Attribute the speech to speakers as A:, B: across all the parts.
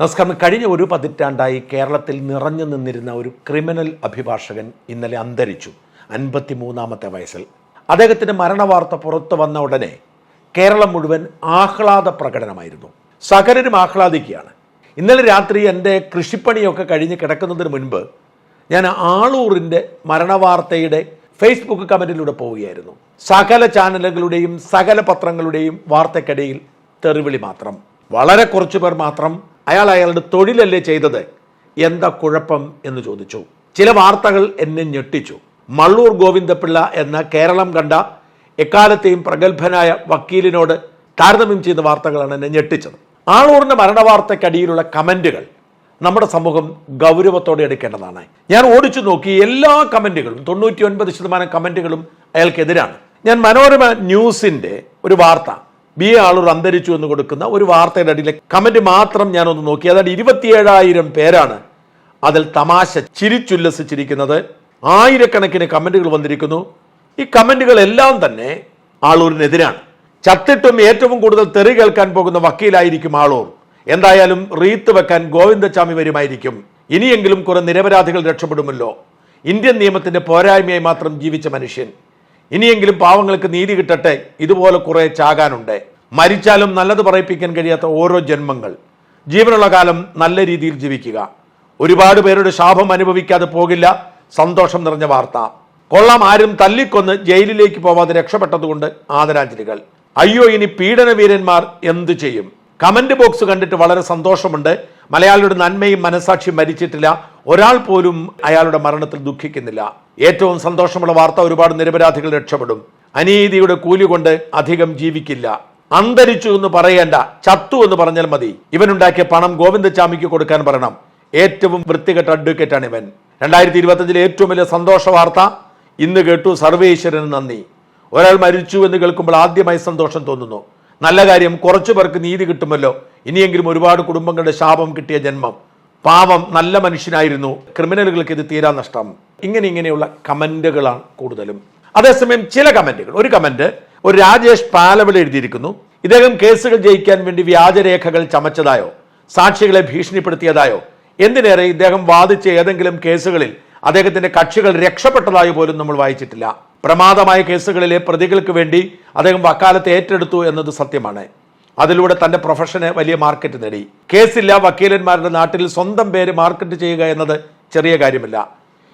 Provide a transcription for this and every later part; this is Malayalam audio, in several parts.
A: നമസ്കാരം. കഴിഞ്ഞ ഒരു പതിറ്റാണ്ടായി കേരളത്തിൽ നിറഞ്ഞു നിന്നിരുന്ന ഒരു ക്രിമിനൽ അഭിഭാഷകൻ ഇന്നലെ അന്തരിച്ചു. അൻപത്തിമൂന്നാമത്തെ വയസ്സിൽ. അദ്ദേഹത്തിന്റെ മരണവാർത്ത പുറത്തു വന്ന ഉടനെ കേരളം മുഴുവൻ ആഹ്ലാദ പ്രകടനമായിരുന്നു. സകലരും ആഹ്ലാദിക്കുകയാണ്. ഇന്നലെ രാത്രി എന്റെ കൃഷിപ്പണിയൊക്കെ കഴിഞ്ഞ് കിടക്കുന്നതിന് മുൻപ് ഞാൻ ആളൂറിന്റെ മരണവാർത്തയുടെ ഫേസ്ബുക്ക് കമന്റിലൂടെ പോവുകയായിരുന്നു. സകല ചാനലുകളുടെയും സകല പത്രങ്ങളുടെയും വാർത്തക്കിടയിൽ തെറിവിളി മാത്രം. വളരെ കുറച്ചു പേർ മാത്രം അയാൾ അയാളുടെ തൊഴിലല്ലേ ചെയ്തത്? എന്താ കുഴപ്പം എന്ന് ചോദിച്ചു. ചില വാർത്തകൾ എന്നെ ഞെട്ടിച്ചു. മള്ളൂർ ഗോവിന്ദപിള്ള എന്ന കേരളം കണ്ട എക്കാലത്തെയും പ്രഗത്ഭനായ വക്കീലിനോട് താരതമ്യം ചെയ്യുന്ന വാർത്തകളാണ് എന്നെ ഞെട്ടിച്ചത്. ആളൂറിന്റെ മരണവാർത്തക്കടിയിലുള്ള കമന്റുകൾ നമ്മുടെ സമൂഹം ഗൗരവത്തോടെ എടുക്കേണ്ടതാണ്. ഞാൻ ഓടിച്ചു നോക്കി എല്ലാ കമന്റുകളും തൊണ്ണൂറ്റി ഒൻപത് ശതമാനം കമന്റുകളും അയാൾക്കെതിരാണ്. ഞാൻ മനോരമ ന്യൂസിന്റെ ഒരു വാർത്ത ബി ആളൂർ അന്തരിച്ചു എന്ന് കൊടുക്കുന്ന ഒരു വാർത്തയുടെ അടിയിലെ കമന്റ് മാത്രം ഞാനൊന്ന് നോക്കി. അതായത് ഇരുപത്തിയേഴായിരം പേരാണ് അതിൽ തമാശ ചിരിച്ചുല്ലസിച്ചിരിക്കുന്നത്. ആയിരക്കണക്കിന് കമന്റുകൾ വന്നിരിക്കുന്നു. ഈ കമന്റുകളെല്ലാം തന്നെ ആളൂരിനെതിരാണ്. ചത്തിട്ടും ഏറ്റവും കൂടുതൽ തെറി കേൾക്കാൻ പോകുന്ന വക്കീലായിരിക്കും ആളൂർ. എന്തായാലും റീത്ത് വെക്കാൻ ഗോവിന്ദച്ചാമി വരുമായിരിക്കും ഇനിയെങ്കിലും കുറെ നിരപരാധികൾ രക്ഷപ്പെടുമല്ലോ. ഇന്ത്യൻ നിയമത്തിന്റെ പോരായ്മയായി മാത്രം ജീവിച്ച മനുഷ്യൻ. ഇനിയെങ്കിലും പാവങ്ങൾക്ക് നീതി കിട്ടട്ടെ. ഇതുപോലെ കുറെ ചാകാനുണ്ട്. മരിച്ചാലും നല്ലത് പറയിപ്പിക്കാൻ കഴിയാത്ത ഓരോ ജന്മങ്ങൾ. ജീവനുള്ള കാലം നല്ല രീതിയിൽ ജീവിക്കുക. ഒരുപാട് പേരുടെ ശാപം അനുഭവിക്കാതെ പോകില്ല. സന്തോഷം നിറഞ്ഞ വാർത്ത. കൊള്ളാം ആരും തല്ലിക്കൊന്ന് ജയിലിലേക്ക് പോവാതെ രക്ഷപ്പെട്ടതുകൊണ്ട് ആദരാഞ്ജലികൾ. അയ്യോ ഇനി പീഡനവീരന്മാർ എന്തു ചെയ്യും? കമന്റ് ബോക്സ് കണ്ടിട്ട് വളരെ സന്തോഷമുണ്ട്. മലയാളിയുടെ നന്മയും മനസാക്ഷിയും മരിച്ചിട്ടില്ല. ഒരാൾ പോലും അയാളുടെ മരണത്തിൽ ദുഃഖിക്കുന്നില്ല. ഏറ്റവും സന്തോഷമുള്ള വാർത്ത ഒരുപാട് നിരപരാധികൾ രക്ഷപ്പെടും. അനീതിയുടെ കൂലി കൊണ്ട് അധികം ജീവിക്കില്ല. അന്തരിച്ചു എന്ന് പറയേണ്ട ചത്തു എന്ന് പറഞ്ഞാൽ മതി. ഇവനുണ്ടാക്കിയ പണം ഗോവിന്ദചാമിക്ക് കൊടുക്കാൻ പറയണം. ഏറ്റവും വൃത്തികെട്ട അഡ്വക്കേറ്റ് ആണ് ഇവൻ. രണ്ടായിരത്തി ഇരുപത്തഞ്ചിലെ ഏറ്റവും വലിയ സന്തോഷ വാർത്ത ഇന്ന് കേട്ടു സർവേശ്വരന് നന്ദി. ഒരാൾ മരിച്ചു എന്ന് കേൾക്കുമ്പോൾ ആദ്യമായി സന്തോഷം തോന്നുന്നു. നല്ല കാര്യം കുറച്ചു പേർക്ക് നീതി കിട്ടുമല്ലോ. ഇനിയെങ്കിലും ഒരുപാട് കുടുംബങ്ങളുടെ ശാപം കിട്ടിയ ജന്മം. പാവം നല്ല മനുഷ്യനായിരുന്നു. ക്രിമിനലുകൾക്ക് ഇത് തീരാ നഷ്ടം. ഇങ്ങനെ ഇങ്ങനെയുള്ള കമന്റുകളാണ് കൂടുതലും. അതേസമയം ചില കമന്റുകൾ. ഒരു കമന്റ് ഒരു രാജേഷ് പാലവിള എഴുതിയിരിക്കുന്നു. ഇദ്ദേഹം കേസുകൾ ജയിക്കാൻ വേണ്ടി വ്യാജരേഖകൾ ചമച്ചതായോ സാക്ഷികളെ ഭീഷണിപ്പെടുത്തിയതായോ എന്തിനേറെ ഇദ്ദേഹം വാദിച്ച ഏതെങ്കിലും കേസുകളിൽ അദ്ദേഹത്തിന്റെ കക്ഷികൾ രക്ഷപ്പെട്ടതായി പോലും നമ്മൾ വായിച്ചിട്ടില്ല. പ്രമാദമായ കേസുകളിലെ പ്രതികൾക്ക് വേണ്ടി അദ്ദേഹം വക്കാലത്ത് ഏറ്റെടുത്തു എന്നത് സത്യമാണ്. അതിലൂടെ തന്റെ പ്രൊഫഷന് വലിയ മാർക്കറ്റ് നേടി. കേസില്ല വക്കീലന്മാരുടെ നാട്ടിൽ സ്വന്തം പേര് മാർക്കറ്റ് ചെയ്യുക എന്നത് ചെറിയ കാര്യമല്ല.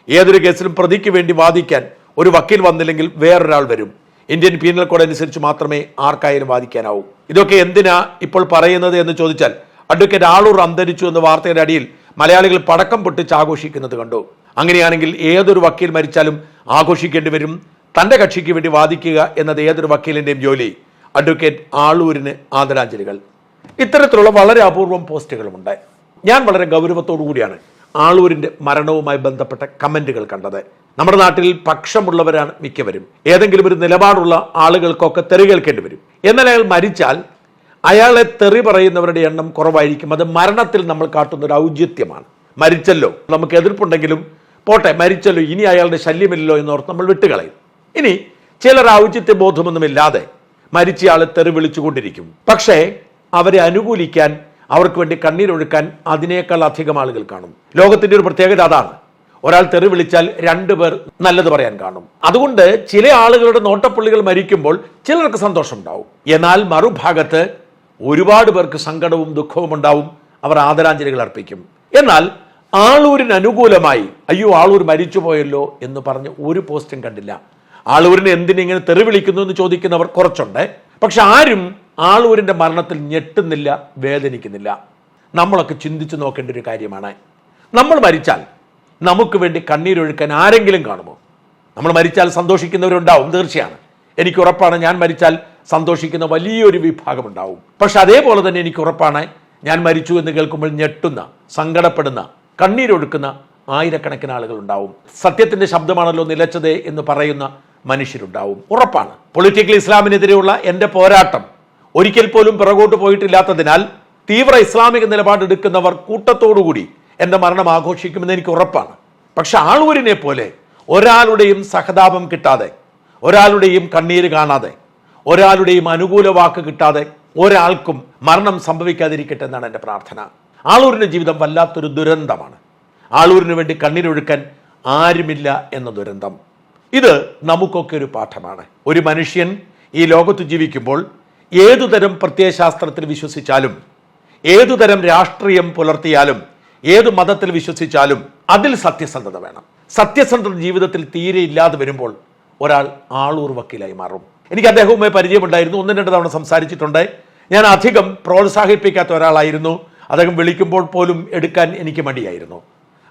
A: ഏതൊരു കേസിലും പ്രതിക്ക് വേണ്ടി വാദിക്കാൻ ഒരു വക്കീൽ വന്നില്ലെങ്കിൽ വേറൊരാൾ വരും. ഇന്ത്യൻ പീനൽ കോഡ് അനുസരിച്ച് മാത്രമേ ആർക്കായാലും വാദിക്കാനാവൂ. ഇതൊക്കെ എന്തിനാ ഇപ്പോൾ പറയുന്നത് എന്ന് ചോദിച്ചാൽ അഡ്വക്കേറ്റ് ആളൂർ അന്തരിച്ചു എന്ന വാർത്തയുടെ അടിയിൽ മലയാളികൾ പടക്കം പൊട്ടിച്ച് ആഘോഷിക്കുന്നത് കണ്ടു. അങ്ങനെയാണെങ്കിൽ ഏതൊരു വക്കീൽ മരിച്ചാലും ആഘോഷിക്കേണ്ടി വരും. തന്റെ കക്ഷിക്ക് വേണ്ടി വാദിക്കുക എന്നത് ഏതൊരു വക്കീലിന്റെയും ജോലി? അഡ്വക്കേറ്റ് ആളൂരിന് ആദരാഞ്ജലികൾ. ഇത്തരത്തിലുള്ള വളരെ അപൂർവം പോസ്റ്റുകളുമുണ്ട് ഞാൻ വളരെ ഗൗരവത്തോടു കൂടിയാണ് ആളൂരിന്റെ മരണവുമായി ബന്ധപ്പെട്ട കമന്റുകൾ കണ്ടത്. നമ്മുടെ നാട്ടിൽ പക്ഷമുള്ളവരാണ് മിക്കവരും. ഏതെങ്കിലും ഒരു നിലപാടുള്ള ആളുകൾക്കൊക്കെ തെറി കേൾക്കേണ്ടി വരും. എന്നാൽ അയാൾ മരിച്ചാൽ അയാളെ തെറി പറയുന്നവരുടെ എണ്ണം കുറവായിരിക്കും. അത് മരണത്തിൽ നമ്മൾ കാട്ടുന്ന ഒരു ഔചിത്യമാണ്. മരിച്ചല്ലോ. നമുക്ക് എതിർപ്പുണ്ടെങ്കിലും പോട്ടെ മരിച്ചല്ലോ. ഇനി അയാളുടെ ശല്യമില്ലല്ലോ എന്നോർത്ത് നമ്മൾ വിട്ടുകളയും. ഇനി ചിലർ ഔചിത്യ ബോധമൊന്നുമില്ലാതെ മരിച്ചയാളെ തെറി വിളിച്ചുകൊണ്ടിരിക്കും. പക്ഷേ അവരെ അനുകൂലിക്കാൻ അവർക്ക് വേണ്ടി കണ്ണീരൊഴുക്കാൻ അതിനേക്കാൾ അധികം ആളുകൾ കാണും. ലോകത്തിന്റെ ഒരു പ്രത്യേകത അതാണ്. ഒരാൾ തെറി വിളിച്ചാൽ രണ്ടുപേർ നല്ലത് പറയാൻ കാണും. അതുകൊണ്ട് ചില ആളുകളുടെ നോട്ടപ്പുള്ളികൾ മരിക്കുമ്പോൾ ചിലർക്ക് സന്തോഷം ഉണ്ടാവും എന്നാൽ മറുഭാഗത്ത് ഒരുപാട് പേർക്ക് സങ്കടവും ദുഃഖവും ഉണ്ടാവും. അവർ ആദരാഞ്ജലികൾ അർപ്പിക്കും. എന്നാൽ ആളൂരിന് അനുകൂലമായി അയ്യോ ആളൂർ മരിച്ചു പോയല്ലോ എന്ന് പറഞ്ഞ് ഒരു പോസ്റ്റും കണ്ടില്ല. ആളൂരിനെ എന്തിനിങ്ങനെ തെറി വിളിക്കുന്നു എന്ന് ചോദിക്കുന്നവർ കുറച്ചുണ്ട്. പക്ഷെ ആരും ആളൂരിന്റെ മരണത്തിൽ ഞെട്ടുന്നില്ല വേദനിക്കുന്നില്ല. നമ്മളൊക്കെ ചിന്തിച്ചു നോക്കേണ്ട ഒരു കാര്യമാണ്. നമ്മൾ മരിച്ചാൽ നമുക്ക് വേണ്ടി കണ്ണീരൊഴുക്കാൻ ആരെങ്കിലും കാണുമോ? നമ്മൾ മരിച്ചാൽ സന്തോഷിക്കുന്നവരുണ്ടാവും തീർച്ചയാണ്. എനിക്ക് ഉറപ്പാണ് ഞാൻ മരിച്ചാൽ സന്തോഷിക്കുന്ന വലിയൊരു വിഭാഗം ഉണ്ടാവും പക്ഷെ അതേപോലെ തന്നെ എനിക്ക് ഉറപ്പാണ് ഞാൻ മരിച്ചു എന്ന് കേൾക്കുമ്പോൾ ഞെട്ടുന്ന സങ്കടപ്പെടുന്ന കണ്ണീരൊഴുക്കുന്ന ആയിരക്കണക്കിന് ആളുകൾ ഉണ്ടാവും സത്യത്തിന്റെ ശബ്ദമാണല്ലോ നിലച്ചത് എന്ന് പറയുന്ന മനുഷ്യരുണ്ടാവും. ഉറപ്പാണ്. പൊളിറ്റിക്കൽ ഇസ്ലാമിനെതിരെയുള്ള എന്റെ പോരാട്ടം ഒരിക്കൽ പോലും പിറകോട്ട് പോയിട്ടില്ലാത്തതിനാൽ തീവ്ര ഇസ്ലാമിക നിലപാടെടുക്കുന്നവർ കൂട്ടത്തോടുകൂടി എന്റെ മരണം ആഘോഷിക്കുമെന്ന് എനിക്ക് ഉറപ്പാണ്. പക്ഷെ ആളൂരിനെ പോലെ ഒരാളുടെയും സഹതാപം കിട്ടാതെ ഒരാളുടെയും കണ്ണീര് കാണാതെ ഒരാളുടെയും അനുകൂല വാക്ക് കിട്ടാതെ ഒരാൾക്കും മരണം സംഭവിക്കാതിരിക്കട്ടെ എന്നാണ് എന്റെ പ്രാർത്ഥന. ആളൂരിന്റെ ജീവിതം വല്ലാത്തൊരു ദുരന്തമാണ്. ആളൂരിന് വേണ്ടി കണ്ണീരൊഴുക്കാൻ ആരുമില്ല എന്ന ദുരന്തം. ഇത് നമുക്കൊക്കെ ഒരു പാഠമാണ്. ഒരു മനുഷ്യൻ ഈ ലോകത്ത് ജീവിക്കുമ്പോൾ ഏതുതരം പ്രത്യയശാസ്ത്രത്തിൽ വിശ്വസിച്ചാലും ഏതുതരം രാഷ്ട്രീയം പുലർത്തിയാലും ഏത് മതത്തിൽ വിശ്വസിച്ചാലും അതിൽ സത്യസന്ധത വേണം. സത്യസന്ധത ജീവിതത്തിൽ തീരെ ഇല്ലാതെ വരുമ്പോൾ ഒരാൾ ആളൂർ വക്കീലായി മാറും. എനിക്ക് അദ്ദേഹവുമായി പരിചയമുണ്ടായിരുന്നു. ഒന്നും രണ്ട് തവണ സംസാരിച്ചിട്ടുണ്ട്. ഞാൻ അധികം പ്രോത്സാഹിപ്പിക്കാത്ത ഒരാളായിരുന്നു. അദ്ദേഹം വിളിക്കുമ്പോൾ പോലും എടുക്കാൻ എനിക്ക് മടിയായിരുന്നു.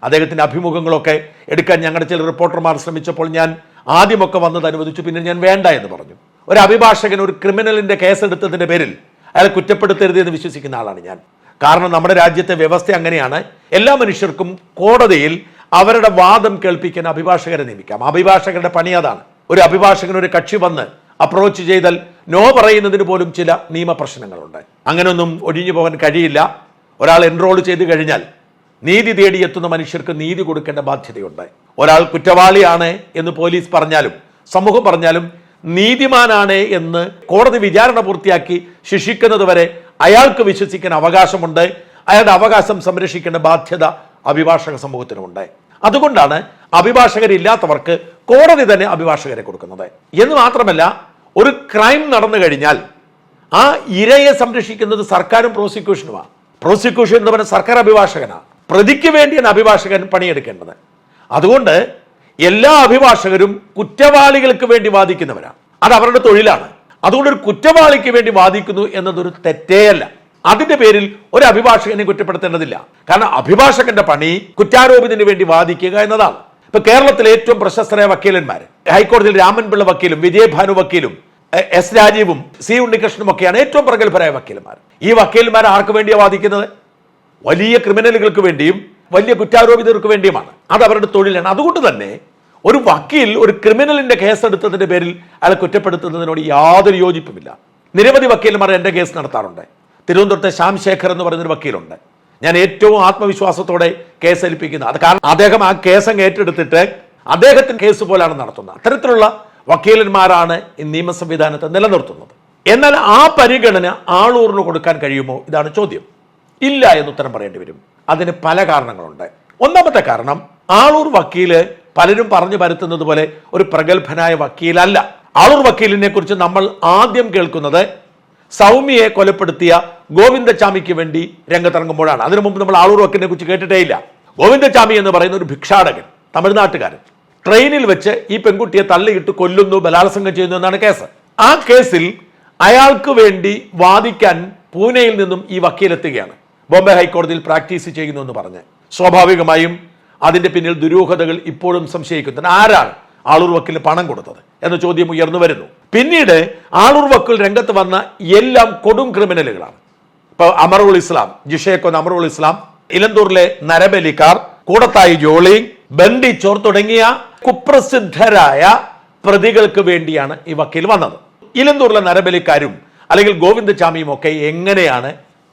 A: അദ്ദേഹത്തിന്റെ അഭിമുഖങ്ങളൊക്കെ എടുക്കാൻ ഞങ്ങളുടെ ചില റിപ്പോർട്ടർമാർ ശ്രമിച്ചപ്പോൾ ഞാൻ ആദ്യമൊക്കെ വന്നത് അനുവദിച്ചു. പിന്നെ ഞാൻ വേണ്ട എന്ന് പറഞ്ഞു. ഒരു അഭിഭാഷകൻ ഒരു ക്രിമിനലിന്റെ കേസെടുത്തതിന്റെ പേരിൽ അയാളെ കുറ്റപ്പെടുത്തരുത് എന്ന് വിശ്വസിക്കുന്ന ആളാണ് ഞാൻ. കാരണം നമ്മുടെ രാജ്യത്തെ വ്യവസ്ഥ അങ്ങനെയാണ്. എല്ലാ മനുഷ്യർക്കും കോടതിയിൽ അവരുടെ വാദം കേൾപ്പിക്കാൻ അഭിഭാഷകരെ നിയമിക്കാം. അഭിഭാഷകരുടെ പണി അതാണ്. ഒരു അഭിഭാഷകൻ ഒരു കക്ഷി വന്ന് അപ്രോച്ച് ചെയ്താൽ നോ പറയുന്നതിന് പോലും ചില നിയമപ്രശ്നങ്ങളുണ്ട്. അങ്ങനെയൊന്നും ഒഴിഞ്ഞു പോകാൻ കഴിയില്ല. ഒരാൾ എൻറോൾ ചെയ്ത് കഴിഞ്ഞാൽ നീതി തേടി എത്തുന്ന മനുഷ്യർക്ക് നീതി കൊടുക്കേണ്ട ബാധ്യതയുണ്ട്. ഒരാൾ കുറ്റവാളിയാണ് എന്ന് പോലീസ് പറഞ്ഞാലും സമൂഹം പറഞ്ഞാലും നീതിമാനാണ് എന്ന് കോടതി വിചാരണ പൂർത്തിയാക്കി ശിക്ഷിക്കുന്നത് വരെ അയാൾക്ക് വിശ്വസിക്കാൻ അവകാശമുണ്ട്. അയാളുടെ അവകാശം സംരക്ഷിക്കേണ്ട ബാധ്യത അഭിഭാഷക സമൂഹത്തിനുമുണ്ട്. അതുകൊണ്ടാണ് അഭിഭാഷകരില്ലാത്തവർക്ക് കോടതി തന്നെ അഭിഭാഷകരെ കൊടുക്കുന്നത്. എന്ന് മാത്രമല്ല ഒരു ക്രൈം നടന്നു കഴിഞ്ഞാൽ ആ ഇരയെ സംരക്ഷിക്കുന്നത് സർക്കാരും പ്രോസിക്യൂഷനുമാണ് പ്രോസിക്യൂഷൻ എന്ന് പറഞ്ഞ സർക്കാർ അഭിഭാഷകനാണ് പ്രതിക്ക് വേണ്ടിയാണ് അഭിഭാഷകൻ പണിയെടുക്കേണ്ടത്. അതുകൊണ്ട് എല്ലാ അഭിഭാഷകരും കുറ്റവാളികൾക്ക് വേണ്ടി വാദിക്കുന്നവരാണ് അത് അവരുടെ തൊഴിലാണ്. അതുകൊണ്ട് ഒരു കുറ്റവാളിക്ക് വേണ്ടി വാദിക്കുന്നു എന്നതൊരു തെറ്റേയല്ല. അതിന്റെ പേരിൽ ഒരു അഭിഭാഷകനെ കുറ്റപ്പെടുത്തേണ്ടതില്ല. കാരണം അഭിഭാഷകന്റെ പണി കുറ്റാരോപിതന് വേണ്ടി വാദിക്കുക എന്നതാണ്. ഇപ്പൊ കേരളത്തിലെ ഏറ്റവും പ്രശസ്തരായ വക്കീലന്മാർ ഹൈക്കോടതിയിൽ രാമൻപിള്ള വക്കീലും വിജയഭാനു വക്കീലും എസ് രാജീവും സി ഉണ്ണികൃഷ്ണനും ഒക്കെയാണ് ഏറ്റവും പ്രഗത്ഭരായ വക്കീലന്മാർ ഈ വക്കീലന്മാർ ആർക്ക് വേണ്ടിയാണ് വാദിക്കുന്നത്? വലിയ ക്രിമിനലുകൾക്ക് വേണ്ടിയും വലിയ കുറ്റാരോപിതർക്ക് വേണ്ടിയുമാണ്. അത് അവരുടെ തൊഴിലാണ്. അതുകൊണ്ട് തന്നെ ഒരു വക്കീൽ ഒരു ക്രിമിനലിന്റെ കേസ് എടുത്തതിന്റെ പേരിൽ അയാളെ കുറ്റപ്പെടുത്തുന്നതിനോട് യാതൊരു യോജിപ്പുമില്ല. നിരവധി വക്കീലന്മാർ എന്റെ കേസ് നടത്താറുണ്ട്. തിരുവനന്തപുരത്തെ ശ്യാം ശേഖർ എന്ന് പറയുന്നൊരു വക്കീലുണ്ട്. ഞാൻ ഏറ്റവും ആത്മവിശ്വാസത്തോടെ കേസ് ഏൽപ്പിക്കുന്നത് അത് കാരണം അദ്ദേഹം ആ കേസ് അങ്ങ് ഏറ്റെടുത്തിട്ട് അദ്ദേഹത്തിന്റെ കേസ് പോലാണ് നടത്തുന്നത്. അത്തരത്തിലുള്ള വക്കീലന്മാരാണ് ഈ നിയമ സംവിധാനത്തെ നിലനിർത്തുന്നത്. എന്നാൽ ആ പരിഗണന ആളൂറിന് കൊടുക്കാൻ കഴിയുമോ? ഇതാണ് ചോദ്യം. ഇല്ല എന്ന് ഉത്തരം പറയേണ്ടി വരും. അതിന് പല കാരണങ്ങളുണ്ട്. ഒന്നാമത്തെ കാരണം ആളൂർ വക്കീൽ പലരും പറഞ്ഞു പരത്തുന്നത് പോലെ ഒരു പ്രഗത്ഭനായ വക്കീലല്ല. ആളൂർ വക്കീലിനെ കുറിച്ച് നമ്മൾ ആദ്യം കേൾക്കുന്നത് സൗമ്യയെ കൊലപ്പെടുത്തിയ ഗോവിന്ദചാമിക്ക് വേണ്ടി രംഗത്തിറങ്ങുമ്പോഴാണ്. അതിനു മുമ്പ് നമ്മൾ ആളൂർ വക്കീലിനെ കുറിച്ച് കേട്ടിട്ടേ ഇല്ല ഗോവിന്ദചാമി എന്ന് പറയുന്ന ഒരു ഭിക്ഷാടകൻ തമിഴ്നാട്ടുകാരൻ ട്രെയിനിൽ വെച്ച് ഈ പെൺകുട്ടിയെ തള്ളിയിട്ട് കൊല്ലുന്നു ബലാത്സംഗം ചെയ്യുന്നു എന്നാണ് കേസ്. ആ കേസിൽ അയാൾക്ക് വേണ്ടി വാദിക്കാൻ പൂനെയിൽ നിന്നും ഈ വക്കീലെത്തുകയാണ്. ബോംബെ ഹൈക്കോടതിയിൽ പ്രാക്ടീസ് ചെയ്യുന്നു എന്ന് പറഞ്ഞ്. സ്വാഭാവികമായും അതിന്റെ പിന്നിൽ ദുരൂഹതകൾ ഇപ്പോഴും സംശയിക്കുന്നുണ്ട്. ആരാണ് ആളൂർ വക്കീലിന് പണം കൊടുത്തത് എന്ന ചോദ്യം ഉയർന്നു വരുന്നു. പിന്നീട് ആളൂർ വക്കിൽ രംഗത്ത് വന്ന എല്ലാം കൊടും ക്രിമിനലുകളാണ്. ഇപ്പൊ അമറുൽ ഇസ്ലാം ജിഷയക്കൊന്ന് അമറുൽ ഇസ്ലാം ഇലന്തൂറിലെ നരബലിക്കാർ കൂടത്തായി ജോളി ബണ്ടി ചോർ തുടങ്ങിയ കുപ്രസിദ്ധരായ പ്രതികൾക്ക് വേണ്ടിയാണ് ഈ വക്കീൽ വന്നത്. ഇലന്തൂറിലെ നരബലിക്കാരും അല്ലെങ്കിൽ ഗോവിന്ദചാമിയും ഒക്കെ എങ്ങനെയാണ്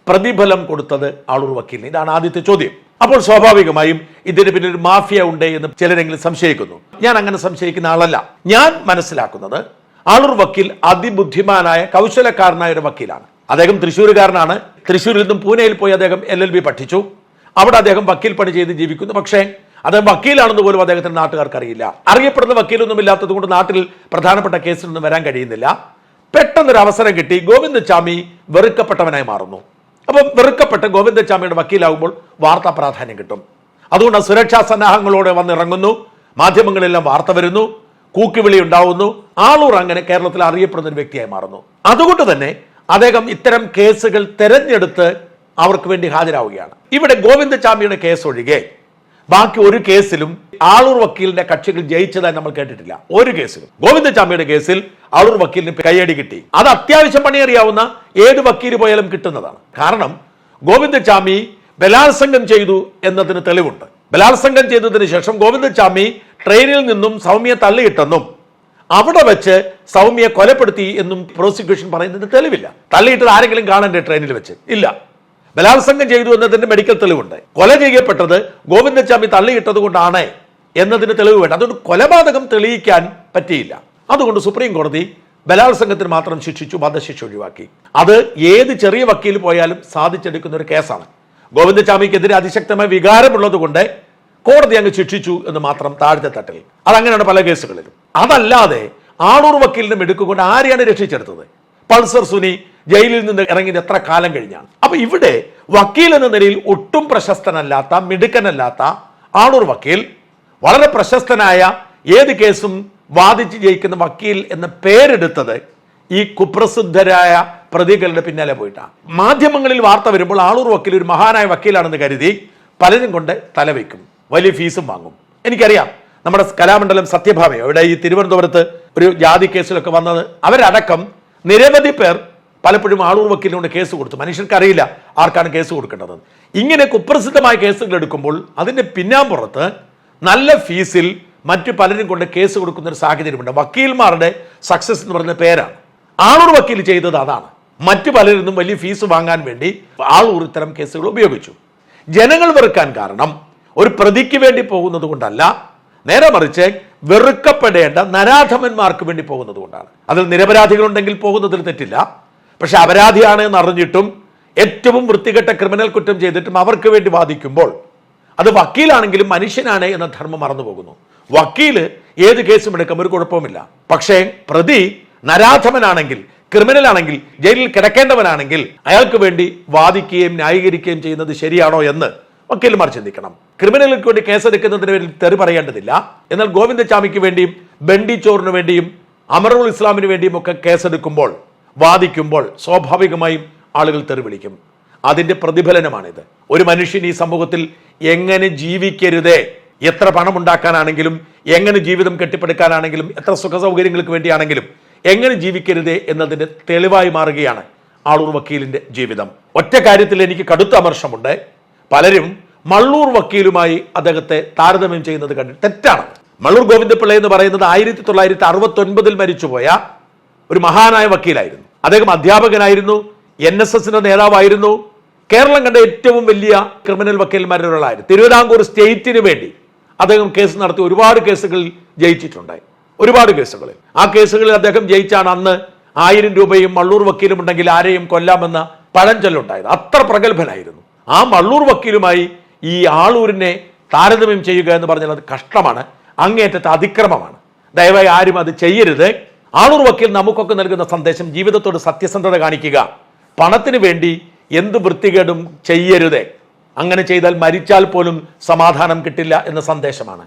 A: പ്രതിഫലം കൊടുത്തത് ആളൂർ വക്കീലിന്. ഇതാണ് ആദ്യത്തെ ചോദ്യം. അപ്പോൾ സ്വാഭാവികമായും ഇതിന് പിന്നിൽ ഒരു മാഫിയ ഉണ്ട് എന്ന് ചിലരെങ്കിലും സംശയിക്കുന്നു. ഞാൻ അങ്ങനെ സംശയിക്കുന്ന ആളല്ല. ഞാൻ മനസ്സിലാക്കുന്നത് ആളൂർ വക്കീൽ അതിബുദ്ധിമാനായ കൗശലക്കാരനായ ഒരു വക്കീലാണ്. അദ്ദേഹം തൃശ്ശൂരുകാരനാണ്. തൃശ്ശൂരിൽ നിന്നും പൂനെയിൽ പോയി അദ്ദേഹം എൽ എൽ ബി പഠിച്ചു. അവിടെ അദ്ദേഹം വക്കീൽ പണി ചെയ്ത് ജീവിക്കുന്നു. പക്ഷേ അദ്ദേഹം വക്കീലാണെന്ന് പോലും അദ്ദേഹത്തിന് നാട്ടുകാർക്ക് അറിയില്ല അറിയപ്പെടുന്ന വക്കീലൊന്നും ഇല്ലാത്തത് കൊണ്ട് നാട്ടിൽ പ്രധാനപ്പെട്ട കേസിലൊന്നും വരാൻ കഴിയുന്നില്ല. പെട്ടെന്നൊരു അവസരം കിട്ടി. ഗോവിന്ദചാമി വെറുക്കപ്പെട്ടവനായി മാറുന്നു. അപ്പം വെറുക്കപ്പെട്ട ഗോവിന്ദസ്വാമിയുടെ വക്കീലാകുമ്പോൾ വാർത്താ പ്രാധാന്യം കിട്ടും. അതുകൊണ്ട് സുരക്ഷാ സന്നാഹങ്ങളോടെ വന്നിറങ്ങുന്നു. മാധ്യമങ്ങളെല്ലാം വാർത്ത വരുന്നു. കൂക്കുവിളി ഉണ്ടാവുന്നു. ആളൂർ അങ്ങനെ കേരളത്തിൽ അറിയപ്പെടുന്ന ഒരു വ്യക്തിയായി മാറുന്നു. അതുകൊണ്ട് തന്നെ അദ്ദേഹം ഇത്തരം കേസുകൾ തെരഞ്ഞെടുത്ത് അവർക്ക് വേണ്ടി ഹാജരാവുകയാണ്. ഇവിടെ ഗോവിന്ദചാമിയുടെ കേസ് ഒഴികെ ബാക്കി ഒരു കേസിലും ആളൂർ വക്കീലിന്റെ കക്ഷികൾ ജയിച്ചതായി നമ്മൾ കേട്ടിട്ടില്ല. ഒരു കേസിലും. ഗോവിന്ദചാമിയുടെ കേസിൽ ആളൂർ വക്കീലിന് കൈയടി കിട്ടി. അത് അത്യാവശ്യം പണിയറിയാവുന്ന ഏത് വക്കീൽ പോയാലും കിട്ടുന്നതാണ്. കാരണം ഗോവിന്ദചാമി ബലാത്സംഗം ചെയ്തു എന്നതിന് തെളിവുണ്ട്. ബലാത്സംഗം ചെയ്തതിന് ശേഷം ഗോവിന്ദചാമി ട്രെയിനിൽ നിന്നും സൗമ്യ തള്ളിയിട്ടെന്നും അവിടെ വെച്ച് സൗമ്യയെ കൊലപ്പെടുത്തി എന്നും പ്രോസിക്യൂഷൻ പറയുന്നതിന് തെളിവില്ല. തള്ളിയിട്ടത് ആരെങ്കിലും കാണണ്ടേ ട്രെയിനിൽ വെച്ച്? ഇല്ല. ബലാത്സംഗം ചെയ്തു എന്നതിന്റെ മെഡിക്കൽ തെളിവുണ്ട്. കൊല ചെയ്യപ്പെട്ടത് ഗോവിന്ദചാമി തള്ളിയിട്ടത് കൊണ്ടാണ് എന്നതിന് തെളിവ് വേണ്ട. അതുകൊണ്ട് കൊലപാതകം തെളിയിക്കാൻ പറ്റിയില്ല. അതുകൊണ്ട് സുപ്രീം കോടതി ബലാത്സംഗത്തിന് മാത്രം ശിക്ഷിച്ചു വധശിക്ഷ ഒഴിവാക്കി. അത് ഏത് ചെറിയ വക്കീൽ പോയാലും സാധിച്ചെടുക്കുന്ന ഒരു കേസാണ്. ഗോവിന്ദചാമിക്കെതിരെ അതിശക്തമായ വികാരമുള്ളതുകൊണ്ട് കോടതി അങ്ങ് ശിക്ഷിച്ചു എന്ന് മാത്രം താഴ്ത്തെ തട്ടിൽ. അതങ്ങനെയാണ് പല കേസുകളിലും. അതല്ലാതെ ആണൂർ വക്കീലിനെ മിടുക്കുകൊണ്ട് ആരെയാണ് രക്ഷിച്ചെടുത്തത്? പൾസർ സുനി ജയിലിൽ നിന്ന് ഇറങ്ങിയത് എത്ര കാലം കഴിഞ്ഞാണ്? അപ്പൊ ഇവിടെ വക്കീൽ എന്ന നിലയിൽ ഒട്ടും പ്രശസ്തനല്ലാത്ത മിടുക്കനല്ലാത്ത ആണൂർ വക്കീൽ വളരെ പ്രശസ്തനായ ഏത് കേസും വാദിച്ച് ജയിക്കുന്ന വക്കീൽ എന്ന പേരെടുത്തത് ഈ കുപ്രസിദ്ധരായ പ്രതികളുടെ പിന്നാലെ പോയിട്ടാണ് മാധ്യമങ്ങളിൽ വാർത്ത വരുമ്പോൾ ആളൂർ വക്കീൽ ഒരു മഹാനായ വക്കീലാണെന്ന് കരുതി പലരും കൊണ്ട് തലവെക്കും വലിയ ഫീസും വാങ്ങും. എനിക്കറിയാം നമ്മുടെ കലാമണ്ഡലം സത്യഭാമയോ? ഇവിടെ ഈ തിരുവനന്തപുരത്ത് ഒരു ജാതി കേസിലൊക്കെ വന്നത് അവരടക്കം നിരവധി പേർ പലപ്പോഴും ആളൂർ വക്കീലിനോട് കേസ് കൊടുത്തു. മനുഷ്യർക്ക് അറിയില്ല ആർക്കാണ് കേസ് കൊടുക്കേണ്ടത് ഇങ്ങനെ കുപ്രസിദ്ധമായ കേസുകൾ എടുക്കുമ്പോൾ അതിന്റെ പിന്നാമ്പുറത്ത് നല്ല ഫീസിൽ മറ്റു പലരും കൊണ്ട് കേസ് കൊടുക്കുന്ന ഒരു സാഹചര്യമുണ്ട്. വക്കീൽമാരുടെ സക്സസ് എന്ന് പറയുന്ന പേരാണ്. ആളൂർ വക്കീൽ ചെയ്തത് അതാണ്. മറ്റു പലരിൽ നിന്നും വലിയ ഫീസ് വാങ്ങാൻ വേണ്ടി ആളൂർ ഇത്തരം കേസുകൾ ഉപയോഗിച്ചു. ജനങ്ങൾ വെറുക്കാൻ കാരണം ഒരു പ്രതിക്ക് വേണ്ടി പോകുന്നത് കൊണ്ടല്ല നേരെ മറിച്ച് വെറുക്കപ്പെടേണ്ട നരാധമന്മാർക്ക് വേണ്ടി പോകുന്നത് കൊണ്ടാണ്. അതിൽ നിരപരാധികളുണ്ടെങ്കിൽ പോകുന്നതിൽ തെറ്റില്ല. പക്ഷെ അപരാധിയാണ് എന്ന് അറിഞ്ഞിട്ടും ഏറ്റവും വൃത്തികെട്ട ക്രിമിനൽ കുറ്റം ചെയ്തിട്ടും അവർക്ക് വേണ്ടി വാദിക്കുമ്പോൾ അത് വക്കീലാണെങ്കിലും മനുഷ്യനാണ് എന്ന ധർമ്മം മറന്നു പോകുന്നു വക്കീൽ ഏത് കേസും എടുക്കാൻ ഒരു കുഴപ്പവുമില്ല. പക്ഷേ പ്രതി നരാധമനാണെങ്കിൽ ക്രിമിനൽ ആണെങ്കിൽ ജയിലിൽ കിടക്കേണ്ടവനാണെങ്കിൽ അയാൾക്ക് വേണ്ടി വാദിക്കുകയും ന്യായീകരിക്കുകയും ചെയ്യുന്നത് ശരിയാണോ എന്ന് വക്കീൽമാർ ചിന്തിക്കണം. ക്രിമിനലുകൾക്ക് വേണ്ടി കേസെടുക്കുന്നതിന് വേണ്ടി തെറി പറയേണ്ടതില്ല. എന്നാൽ ഗോവിന്ദചാമിക്ക് വേണ്ടിയും ബണ്ടി ചോറിന് വേണ്ടിയും അമറുൽ ഇസ്ലാമിന് വേണ്ടിയും ഒക്കെ കേസെടുക്കുമ്പോൾ വാദിക്കുമ്പോൾ സ്വാഭാവികമായും ആളുകൾ തെറി വിളിക്കും. അതിന്റെ പ്രതിഫലനമാണിത്. ഒരു മനുഷ്യൻ ഈ സമൂഹത്തിൽ എങ്ങനെ ജീവിക്കരുതേ? എത്ര പണം ഉണ്ടാക്കാനാണെങ്കിലും എങ്ങനെ ജീവിതം കെട്ടിപ്പടുക്കാനാണെങ്കിലും എത്ര സുഖ സൗകര്യങ്ങൾക്ക് വേണ്ടിയാണെങ്കിലും എങ്ങനെ ജീവിക്കരുതേ എന്നതിന്റെ തെളിവായി മാറുകയാണ് ആളൂർ വക്കീലിന്റെ ജീവിതം. ഒറ്റ കാര്യത്തിൽ എനിക്ക് കടുത്ത അമർഷമുണ്ട്. പലരും മള്ളൂർ വക്കീലുമായി അദ്ദേഹത്തെ താരതമ്യം ചെയ്യുന്നത് കണ്ട് തെറ്റാണ്. മള്ളൂർ ഗോവിന്ദപിള്ള എന്ന് പറയുന്നത് ആയിരത്തി തൊള്ളായിരത്തി അറുപത്തി ഒൻപതിൽ മരിച്ചുപോയ ഒരു മഹാനായ വക്കീലായിരുന്നു. അദ്ദേഹം അധ്യാപകനായിരുന്നു എൻ എസ് എസിന്റെ നേതാവായിരുന്നു കേരളം കണ്ട ഏറ്റവും വലിയ ക്രിമിനൽ വക്കീൽമാരിൽ ഒരാളായിരുന്നു. തിരുവിതാംകൂർ സ്റ്റേറ്റിന് വേണ്ടി അദ്ദേഹം കേസ് നടത്തി ഒരുപാട് കേസുകളിൽ ജയിച്ചിട്ടുണ്ടായി. ഒരുപാട് കേസുകളിൽ. ആ കേസുകളിൽ അദ്ദേഹം ജയിച്ചാണ് അന്ന് ആയിരം രൂപയും മള്ളൂർ വക്കീലും ഉണ്ടെങ്കിൽ ആരെയും കൊല്ലാമെന്ന പഴഞ്ചൊല്ലുണ്ടായത്. അത്ര പ്രഗത്ഭനായിരുന്നു. ആ മള്ളൂർ വക്കീലുമായി ഈ ആളൂരിനെ താരതമ്യം ചെയ്യുക എന്ന് പറഞ്ഞാൽ അത് കഷ്ടമാണ് അങ്ങേറ്റത്തെ അതിക്രമമാണ്. ദയവായി ആരും അത് ചെയ്യരുത്. ആളൂർ വക്കീൽ നമുക്കൊക്കെ നൽകുന്ന സന്ദേശം ജീവിതത്തോട് സത്യസന്ധത കാണിക്കുക. പണത്തിന് വേണ്ടി എന്ത് വൃത്തികേടും ചെയ്യരുതേ. അങ്ങനെ ചെയ്താൽ മരിച്ചാൽ പോലും സമാധാനം കിട്ടില്ല എന്ന സന്ദേശമാണ്.